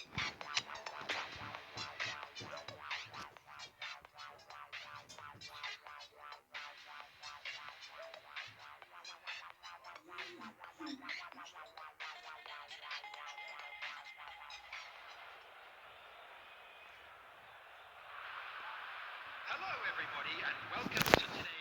Hello, everybody, and welcome to today's.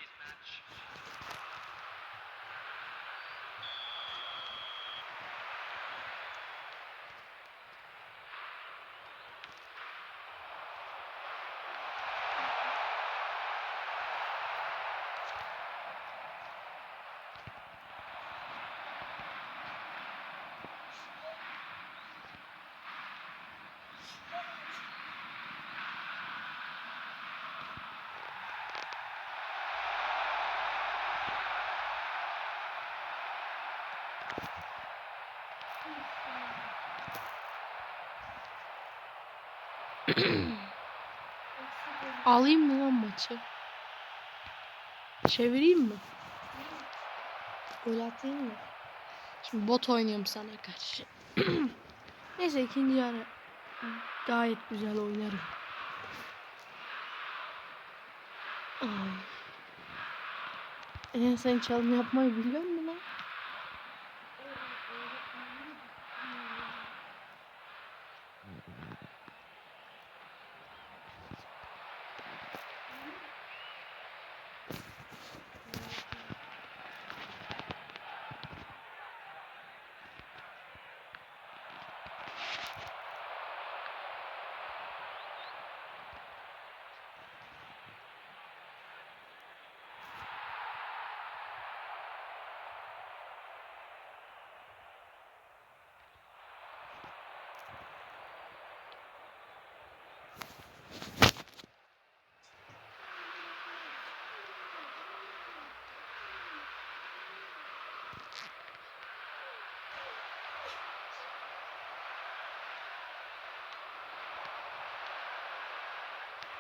Alayım mı lan maçı? Çevireyim mi? Gol atayım mı? Şimdi bot oynuyorum sana karşı. Neyse ikinci yarı gayet güzel oynarım. Ay. Ee, sen çalım yapmayı biliyor musun lan?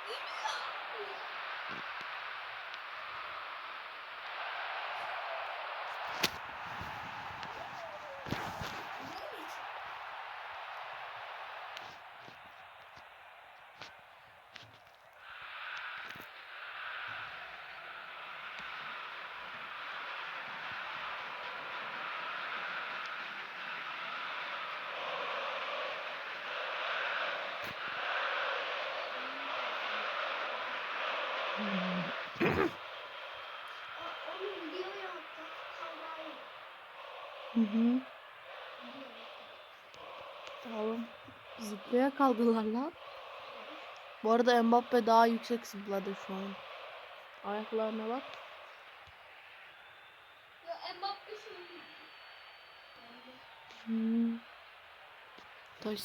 Amen. Hı hı. Tamam. Zıplaya kaldılar lan. Bu arada Mbappe daha yüksek zıpladı şu an. Ayaklarına bak. Ya Mbappe şimdi. Hmm. Taş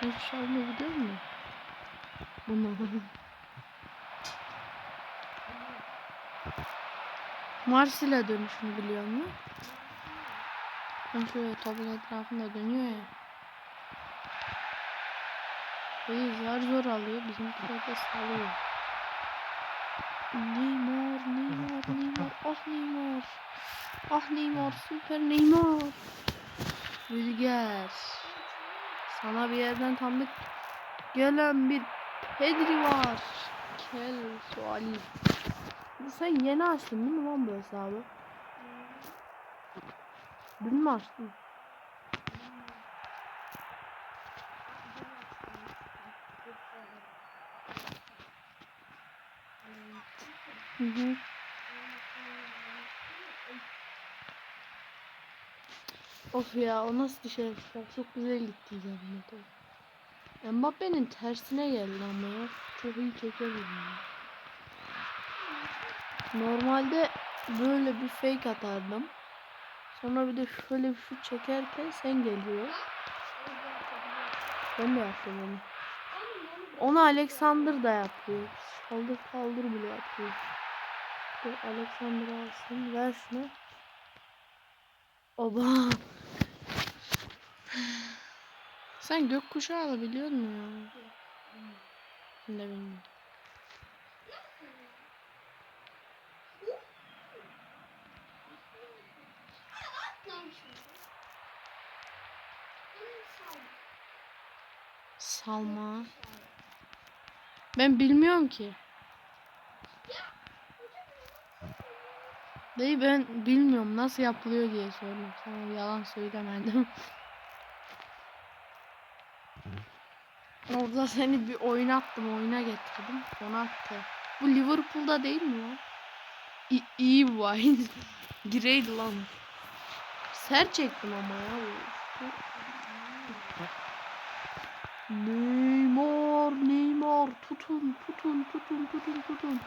Taş çalmayı biliyor musun? Bunu. Marsile dönüşünü biliyor musun? Ben şöyle topun etrafında dönüyor ya. İyi zar zor alıyor. Bizimkiler de salıyor. Neymar, Neymar, Neymar. Ah Neymar. Ah Neymar, süper Neymar. Rüzgar. Sana bir yerden tanıdık gelen bir Pedri var. Kel suali. Sen yeni açtın değil mi lan bu hesabı? Dün mü açtın? Hı Of ya o nasıl dışarı çıkar? Çok güzel gitti zaten. Mbappe'nin tersine geldi ama ya. Çok iyi çekebildim. Normalde böyle bir fake atardım. Sonra bir de şöyle bir şut çekerken sen geliyor. Ben de yaptım onu. Onu Alexander da yapıyor. Kaldır kaldır bile yapıyor. Alexander alsın. Ver şunu. Oba. Sen gökkuşağı biliyor musun ya? Ben de bilmiyorum. Salma. Ben bilmiyorum ki. Dayı ben bilmiyorum nasıl yapılıyor diye sordum. Sana yalan söylemedim. Orada seni bir oynattım, oyuna getirdim. Konaktı. Bu Liverpool'da değil mi lan? İyi wine. Gireydi lan. Ser çektim ama ya. Neymar, Neymar tutun, tutun, tutun, tutun, tutun.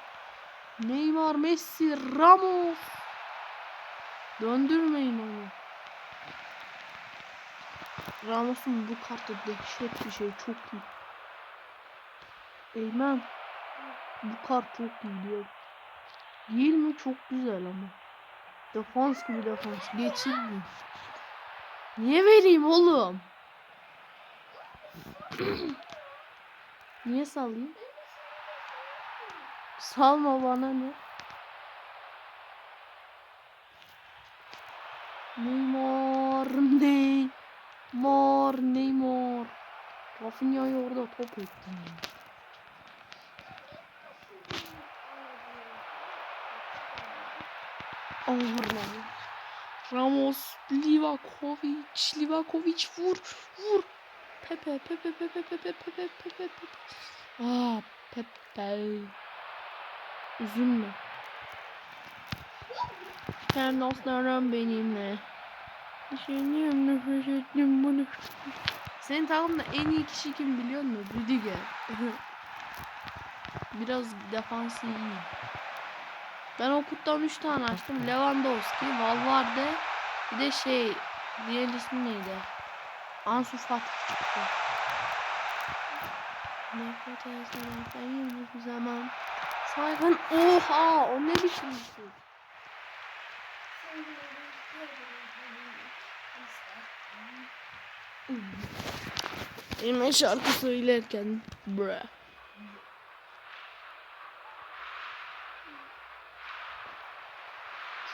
Neymar, Messi, Ramos. Döndürmeyin onu. Ramos'un bu kartı dehşet bir şey, çok iyi. Eymen, bu kart çok iyi diyor. Değil mi? Çok güzel ama. Defans gibi defans. Geçirdi. Niye vereyim oğlum? Niye salayım? Salma bana ne? Neymar, Neymar, Neymar. Rafinha'yı orada top ettim. Oh Ramos. Livakovic, Livakovic vur, vur. Pepe, Pepe, Pepe, Pepe, Pepe, Pepe, Pepe. Ah, Pepe. Üzülme. Sen dostlarım benimle. Düşünüyorum nefes ettim bunu. Senin takımda en iyi kişi kim biliyor musun? Rüdiger. Biraz defansı iyi. Ben o kutudan 3 tane açtım. Lewandowski, Valverde, bir de şey, diğer ismi neydi? Ansu Fati çıktı. Nefret etsem sayın bu zaman. Saygın oha o ne biçim şey? Benim şarkı söylerken bre.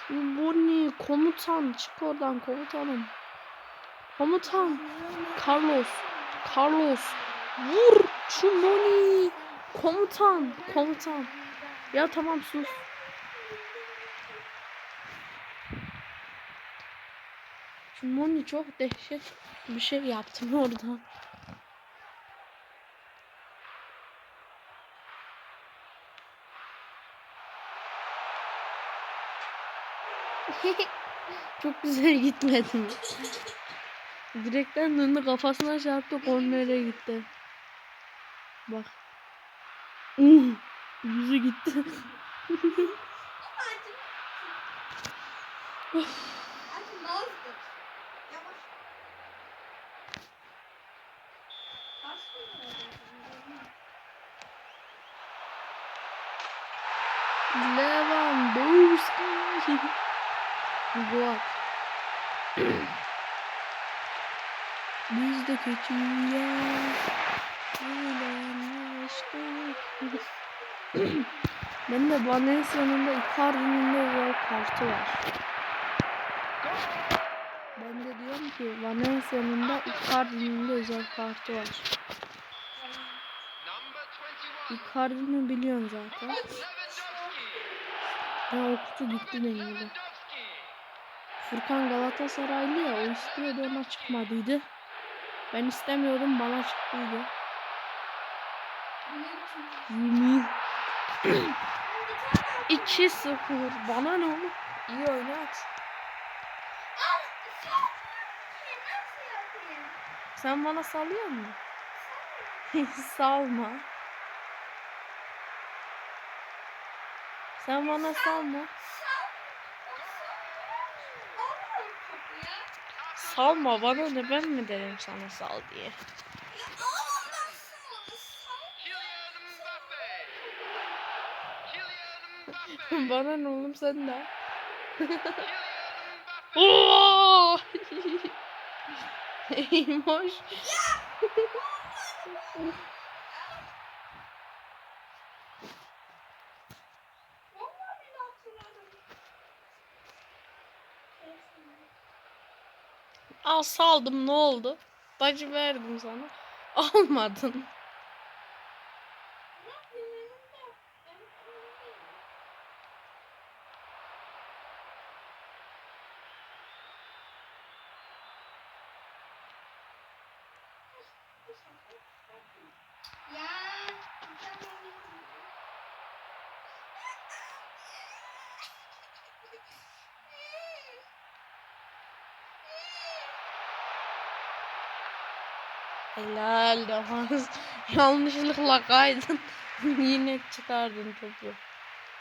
Bu ne? Komutan çık oradan komutanım. Komutan. Carlos. Carlos. Vur şu Moni. Komutan. Komutan. Ya tamam sus. Şu Moni çok dehşet bir şey yaptım orada. çok güzel gitmedi mi? Direkten döndü kafasına çarptı kornere gitti. Bak. Uh, yüzü gitti. Hadi nazdır. Yavaş. Kaç Lewandowski. Gol. Biz de kötüyüz. Öğrenmiştik. Ben de Valencia'nın Icardi'nin de gol kartı var. Ben de diyorum ki Valencia'nın da Icardi'nin de özel kartı var. Number 21, Icardi'ni biliyorsun zaten. Ya o kutu gitti dengi. Furkan Galatasaraylı ya o istiyordu ona çıkmadıydı. Ben istemiyordum bana çıktıydı. Yemin. 2-0 bana ne oğlum? İyi oynat. Sen bana sallıyor musun? Salma. Sen bana salma. Salma bana ne ben mi derim sana sal diye. Bana ne oğlum sen de. Kylian Mbappe. Oo! Eymoş. Al saldım ne oldu? Bacı verdim sana. Almadın. Helal defans. Yanlışlıkla kaydın. Yine çıkardın topu.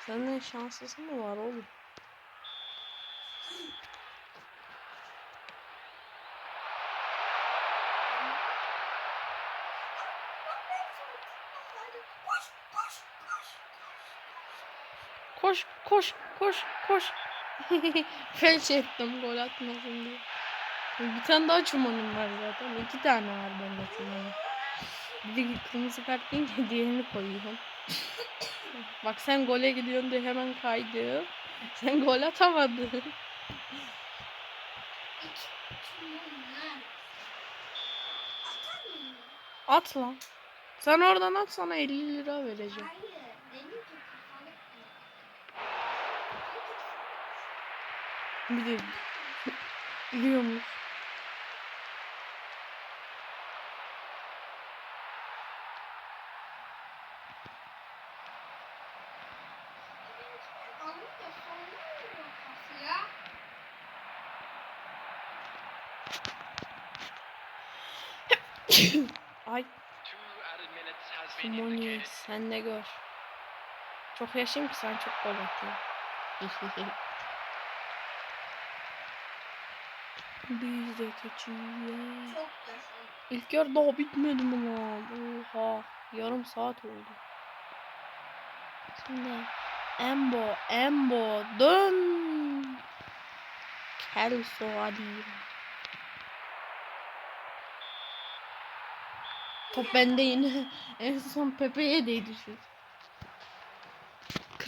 Senin şanslısın mı var oğlum? Koş koş koş koş. Felç ettim gol atmasın diye. Bir tane daha çumanım var zaten. İki tane var bende çumanım. Bir de kırmızı kart deyince diğerini koyuyorum. Bak sen gole gidiyorsun diye hemen kaydı. Sen gol atamadın. At lan. Sen oradan at sana 50 lira vereceğim. Bir de biliyormuş. Anlık ya sonra kafası ya. Ay Two added minutes has been Simoni indicated. sen de gör. Çok yaşayayım ki sen çok gol atıyorsun. Biz de kaçıyor. Çok. İlk yarı daha bitmedi mi lan? Oha. Yarım saat oldu. Şimdi Embo, Embo dön. Kelso hadi. Top bende yine. En son Pepe'ye değdi şu.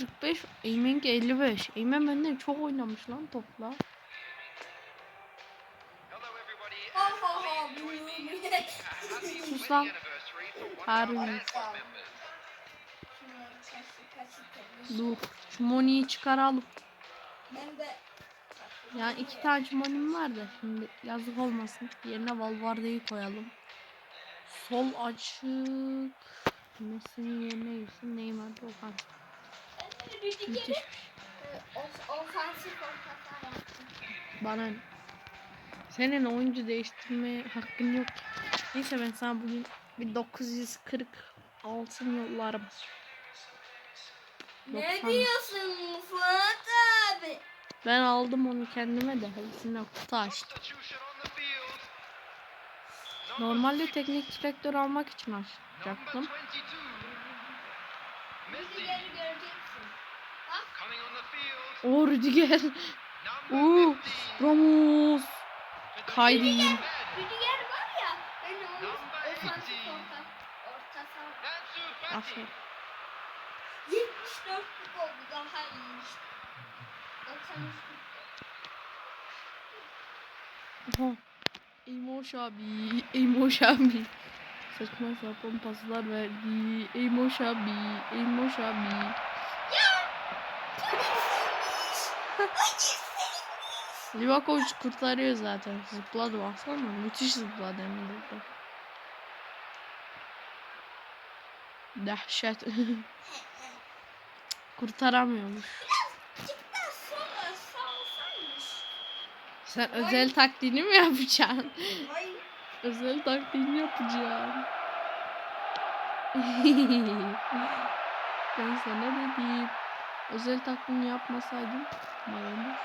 45, Eymenki 55. Eymen benden çok oynamış lan topla. Sus lan. Harbi. Dur. Şu çıkaralım. Ben de Yani iki tane Moni'm var da şimdi yazık olmasın. Yerine Valvarde'yi koyalım. Sol açık. Messi'nin yerine girsin. Neymar da Ofansif yaptım. Bana ne? senin oyuncu değiştirmeye hakkın yok. Neyse ben sana bugün bir 940 altın yollarım. Ne 90. diyorsun Fuat abi? Ben aldım onu kendime de hepsine kutu açtım. Normalde teknik direktör almak için açacaktım. 22. Messi Oo Rüdiger. Oo 15. Ramos. Kaydı yine. Rüdiger var ya. Ben onu ofansif 18. orta, orta saha. Aferin. 74'lük oldu daha iyiymiş. 93'lük. Aha. Eymoş abi. Eymoş abi. Saçma sapan paslar verdi. Eymoş abi. Eymoş abi. Livakovic kurtarıyor zaten. Zıpladı baksana. Müthiş zıpladı hem de. Dehşet. Kurtaramıyormuş. Sen özel taktiğini mi yapacaksın? Hayır. Özel taktiğini yapacağım. ben sana dedim. Özel taktiğini yapmasaydım. Mayonez.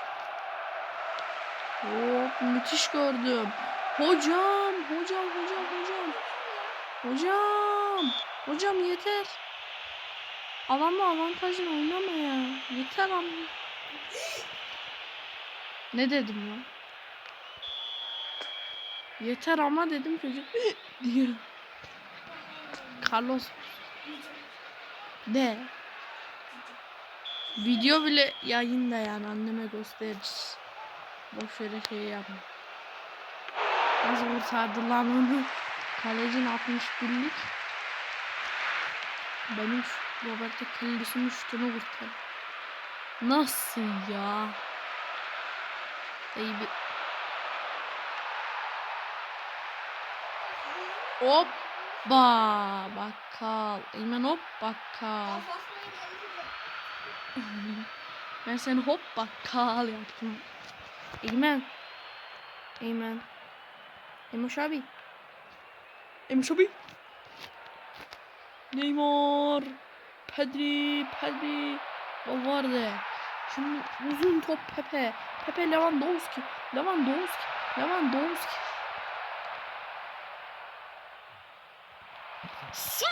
Hop müthiş gördüm. Hocam, hocam, hocam, hocam. Hocam. Hocam yeter. Alanla avantajını oynama ya. Yeter ama. Ne dedim ya? Yeter ama dedim çocuk diyor. Carlos de. Video bile yayında yani anneme gösteririz. Boş yere şey yapma. Nasıl kurtardı lan onu? Kalecin 61'lik. Benim Roberto Carlos'un şutunu kurtar. Nasıl ya? İyi bir... Hoppa bakkal. Eymen hop bakkal. Ben seni hop bakkal yaptım. Eymen. Eymen. Emoş abi. Emoş abi. Neymar. Pedri. Pedri. Valverde. Şimdi uzun top Pepe. Pepe Lewandowski. Lewandowski. Lewandowski. Sii.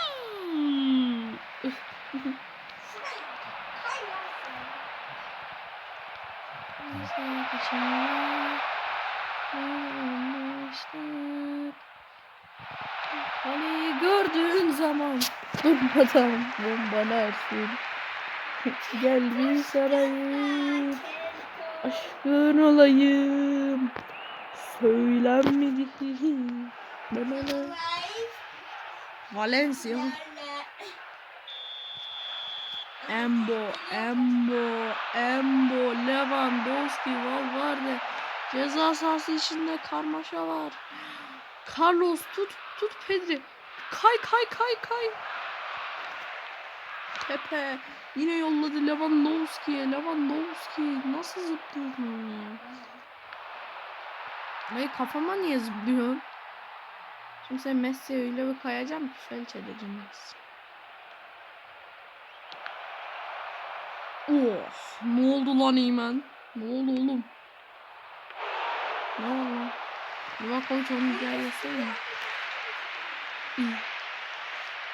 Hani gördüğün zaman durmadan bombalarsın. Gel bir sarayım, aşkın olayım. Söylenmedi. Bana Valencia. Embo, Embo, Embo, Lewandowski, Valverde. Ceza sahası içinde karmaşa var. Carlos tut, tut Pedri. Kay, kay, kay, kay. Pepe yine yolladı Lewandowski'ye. Lewandowski nasıl zıplıyorsun ya? Ay kafama niye zıplıyorsun? Şimdi sen Messi'ye öyle bir kayacağım ki felç edeceğim Messi. Oh, ne oldu lan Eymen? Ne oldu oğlum? Ne oldu lan? Livakovic onu hikayesi mi? İyi.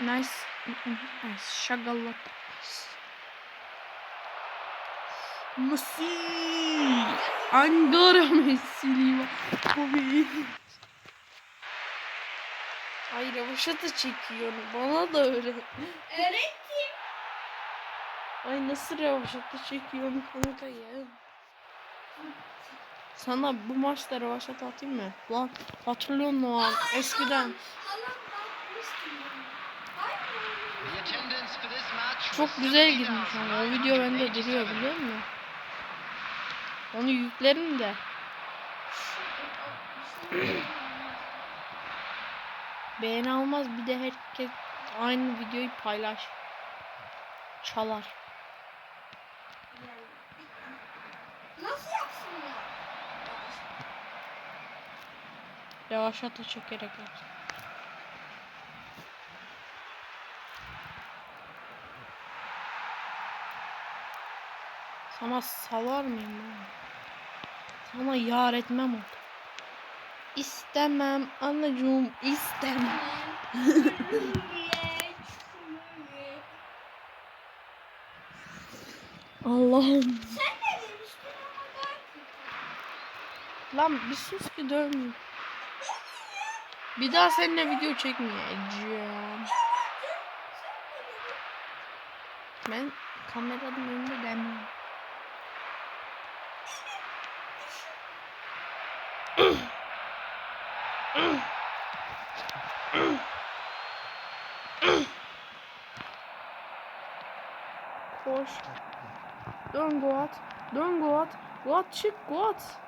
Nice. Nice. Şagalat. Messi. Angara Messi. Livakovic. Ay ravaşata çekiyor. Bana da öyle. Öğrettim. Ay nasıl ravaşata çekiyorum kanka ya. Sana bu maçta ravaşata atayım mı? Lan hatırlıyor musun lan eskiden? Çok güzel girmiş ama o video bende 70,987. duruyor biliyor musun? Onu yüklerim de. Beğeni almaz bir de herkes aynı videoyu paylaş. Çalar. Nasıl yapsınlar? Yavaşlata çekerek yap. Sana salar mıyım ben? Sana yar etmem o. İstemem anacığım istemem. Allah'ım. Sen ne demiştin ama ben Lan bir sus ki dövmeyeyim. Bir daha seninle video çekmeyeceğim. Ben kameranın önünde demiyorum. Koş. Dön Goat. Dön Goat. Goat çık Goat.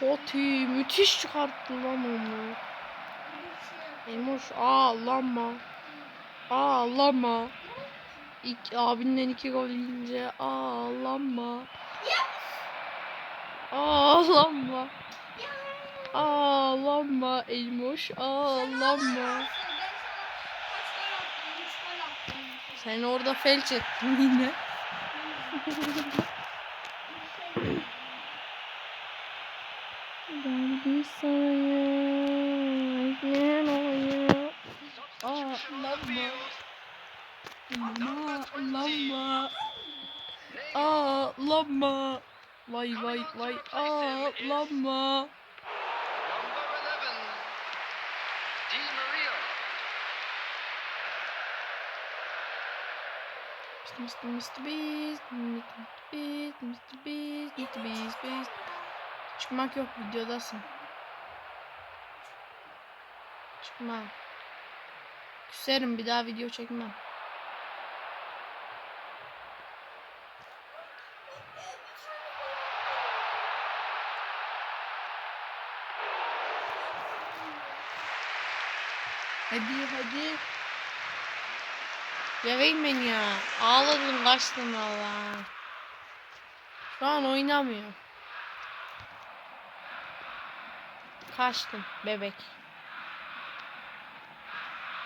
Fatih müthiş çıkarttı lan onu. Emoş ağlama. Ağlama. İki, abinden iki gol yiyince ağlama. Ağlama. Ağlama Elmoş ağlama. Sen orada felç ettin yine. Ben bir sayı ekmeğin olayım. Ağlama. Ağlama. Ağlama. Ağlama. Vay vay vay. Ağlama. Number 11, Di Maria. Mr. Mr. Beast, Mr. Beast, Mr. Beast, Mr. Beast, Beast. Çıkmak yok videodasın. Çıkma. Küserim bir daha video çekmem. Hadi hadi. Geveyin beni ya. Ağladım kaçtım valla. Şu an oynamıyor. Kaçtım bebek.